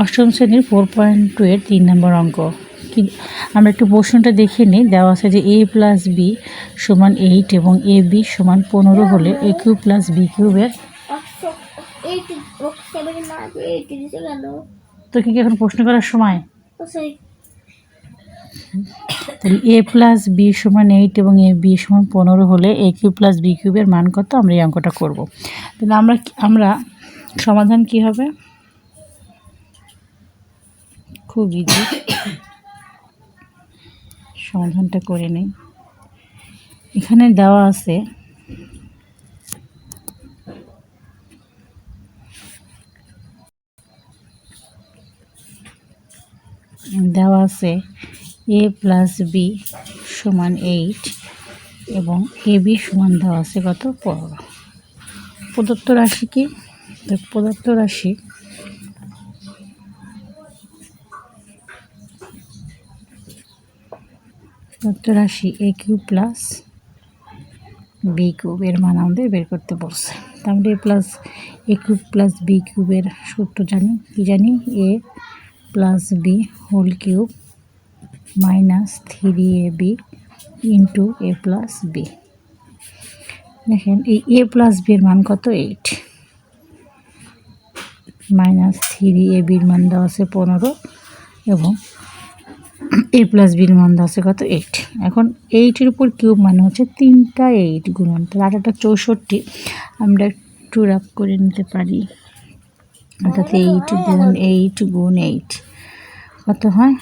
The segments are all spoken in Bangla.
অষ্টম শ্রেণির ফোর পয়েন্ট টু এর তিন নম্বর অঙ্ক। কি আমরা একটু প্রশ্নটা দেখে নিই। দেওয়া আছে যে এ প্লাস বি সমান এইট এবং এ বি সমান পনেরো হলে এ কিউ প্লাস বি কিউবের তো কি এখন প্রশ্ন করার সময়? তাহলে এ প্লাস বি সমান এইট এবং এ বি সমান পনেরো হলে এ কিউ প্লাস বি কিউবের মান কত? আমরা এই অঙ্কটা করব। তাহলে আমরা আমরা সমাধান কি হবে? খুব ইজি সমাধানটা করে নেই। এখানে দেওয়া আছে দেওয়া আছে এ প্লাস বি সমান এইট এবং এ বি সমান দেওয়া আছে কত পনেরো। প্রদত্ত রাশি কি? প্রদত্ত রাশি রাশি A cube plus B cube এর মান আমাদের বের করতে বলছে। তা আমরা A plus A cube plus B কিউবের সূত্র জানি, কি জানি? A plus B whole cube minus three A B into A plus B দেখেন, এই এ প্লাস বির মান কত? এইট মাইনাস থ্রি এ বির মান দেওয়া আছে পনেরো এবং এ প্লাস বির মান আছে কত? এইট এখন এইটের উপর কিউব মানে হচ্ছে তিনটা এইট গুণন। তাহলে আটাটা চৌষট্টি। আমরা একটু রাফ করে নিতে পারি। অর্থাৎ এইট গুণ এইট গুণ এইট কত হয়?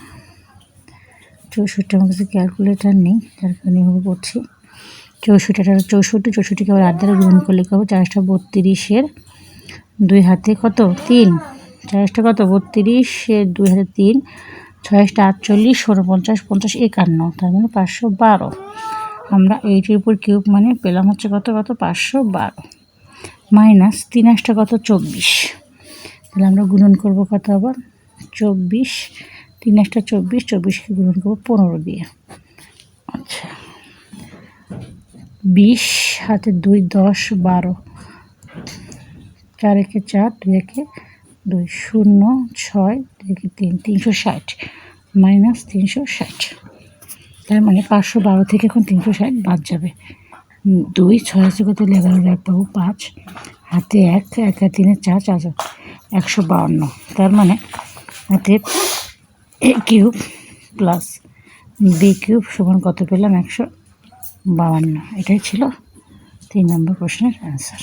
চৌষট্টি, আমার কাছে ক্যালকুলেটার নেই। যার কারণে এভাবে করছি। চৌষট্টি আঠারো চৌষট্টি। চৌষট্টিকে আবার আট দ্বারা গুণ করলে কী হবে? চারশটা বত্রিশের দুই হাতে কত? তিন। চারশটা কত? বত্রিশের দুই হাতে তিন। ছয়শটা আটচল্লিশ ষোলো পঞ্চাশ, একান্ন, তার মানে পাঁচশো বারো। আমরা এইটির উপর কিউব মানে পেলাম হচ্ছে কত কত? পাঁচশো বারো। মাইনাস তিন আটটা কত? চব্বিশ। তাহলে আমরা গুণন করব কত আবার? চব্বিশ। তিন একটা চব্বিশ, চব্বিশকে গুণন করব পনেরো দিয়ে। আচ্ছা। বিশ, হাতে দুই, দশ, বারো। চার একে চার, দুই একে দুই শূন্য ছয় একে তিন, তিনশো ষাট, মাইনাস তিনশো ষাট। তার মানে পাঁচশো বারো থেকে এখন তিনশো ষাট বাদ যাবে। দুই, ছয় আছে কত? এগারো, এক পাবো পাঁচ। হাতে এক এক তিনে চার চার একশো বাউন্ন। তার মানে হাতে A cube plus B cube সমান কত পেলাম? একশো বাউন্ন। এটাই ছিল তিন নম্বর প্রশ্নের অ্যান্সার।